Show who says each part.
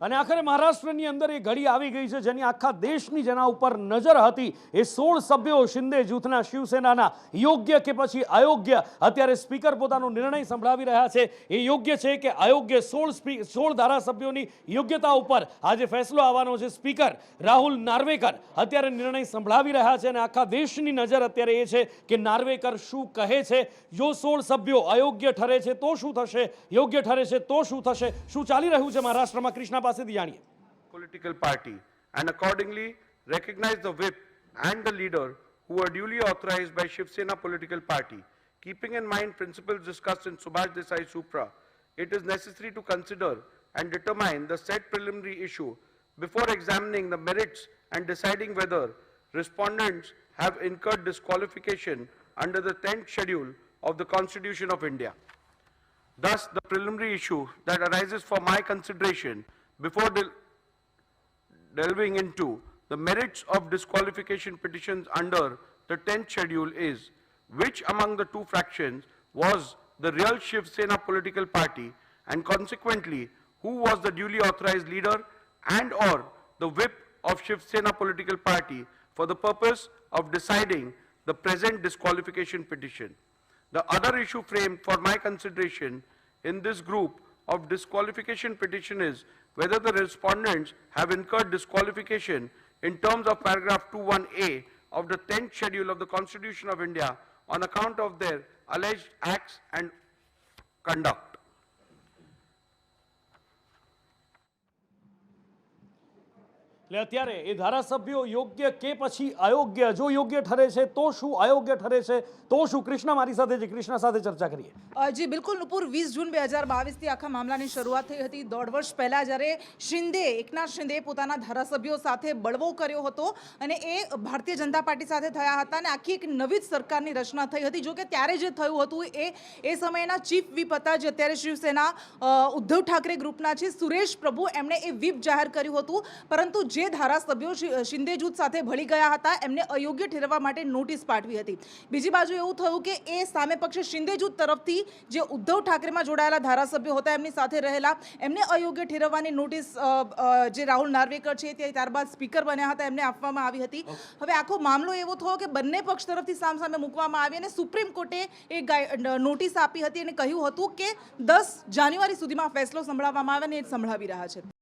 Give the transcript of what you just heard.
Speaker 1: અને આખરે મહારાષ્ટ્રની અંદર એ ઘડી આવી ગઈ છે જેની આખા દેશની જેના ઉપર નજર હતી. એ સોળ સભ્યો શિંદે જૂથના શિવસેનાના, યોગ્ય કે પછી અયોગ્ય? અત્યારે સ્પીકર પોતાનો નિર્ણય સંભળાવી રહ્યા છે. એ યોગ્ય છે કે અયોગ્ય સોળ સોળ ધારાસભ્યોની યોગ્યતા ઉપર આજે ફેસલો આવવાનો છે સ્પીકર રાહુલ નાર્વેકર. અત્યારે નિર્ણય સંભળાવી રહ્યા છે અને આખા દેશની નજર અત્યારે એ છે કે નાર્વેકર શું કહે છે? જો સોળ સભ્યો અયોગ્ય ઠરે છે તો શું થશે? યોગ્ય ઠરે છે તો શું થશે? શું ચાલી રહ્યું છે મહારાષ્ટ્રમાં? કૃષ્ણા પાસેથી જાણીએ
Speaker 2: political party and accordingly recognize the whip and the leader who are duly authorized by Shiv Sena political party. Keeping in mind principles discussed in Subhash Desai Supra, it is necessary to consider and determine the said preliminary issue before examining the merits and deciding whether respondents have incurred disqualification under the 10th schedule of the Constitution of India. Thus, the preliminary issue that arises for my consideration before del- delving into the merits of disqualification petitions under the 10th schedule is which among the two fractions was the real Shiv Sena political party and consequently who was the duly authorized leader and or the whip of Shiv Sena political party for the purpose of deciding the present disqualification petition. The other issue framed for my consideration in this group of disqualification petition is whether the respondents have incurred disqualification in terms of paragraph 21A of the 10th schedule of the Constitution of India on account of their alleged acts and conduct.
Speaker 1: એટલે અત્યારે એ ધારાસભ્યો યોગ્ય કે પછી અયોગ્ય? જો યોગ્ય ઠરે છે, તો શું અયોગ્ય ઠરે છે? તો શું કૃષ્ણ મારી સાથે છે? કૃષ્ણ સાથે ચર્ચા કરીએ.
Speaker 3: જી, બિલકુલ. નુપુર, વીસ જૂન બે હજાર બાવીસથી આખા મામલાની શરૂઆત થઈ હતી. દોઢ વર્ષ પહેલાં જ્યારે શિંદે, એકનાથ શિંદે પોતાના ધારાસભ્યો સાથે બળવો કર્યો હતો અને એ ભારતીય જનતા પાર્ટી સાથે થયા હતા અને આખી એક નવી જ સરકારની રચના થઈ હતી. જોકે ત્યારે જે થયું હતું એ એ સમયના ચીફ વિપ હતા, જે અત્યારે શિવસેના ઉદ્ધવ ઠાકરે ગ્રુપના છે, સુરેશ પ્રભુ. એમણે એ વિપ જાહેર કર્યું હતું. પરંતુ જે ધારાસભ્યો શિ- શિંદે જૂથ સાથે ભળી ગયા હતા એમને અયોગ્ય ઠેરવવા માટે નોટિસ પાઠવી હતી. બીજી બાજુ એવું થયું કે એ સામે પક્ષે શિંદે જૂથ તરફથી જે ઉદ્ધવ ઠાકરેમાં જોડાયેલા ધારાસભ્યો હતા એમની સાથે રહેલા એમને અયોગ્ય ઠેરવવાની નોટિસ જે રાહુલ નાર્વેકર છે તે ત્યારબાદ સ્પીકર બન્યા હતા એમને આપવામાં આવી હતી. હવે આખો મામલો એવો થયો કે બંને પક્ષ તરફથી સામસામે મૂકવામાં આવી અને સુપ્રીમ કોર્ટે એ નોટિસ આપી હતી અને કહ્યું હતું કે દસ જાન્યુઆરી સુધીમાં ફેસલો સંભળાવવામાં આવે અને એ સંભળાવી રહ્યા છે.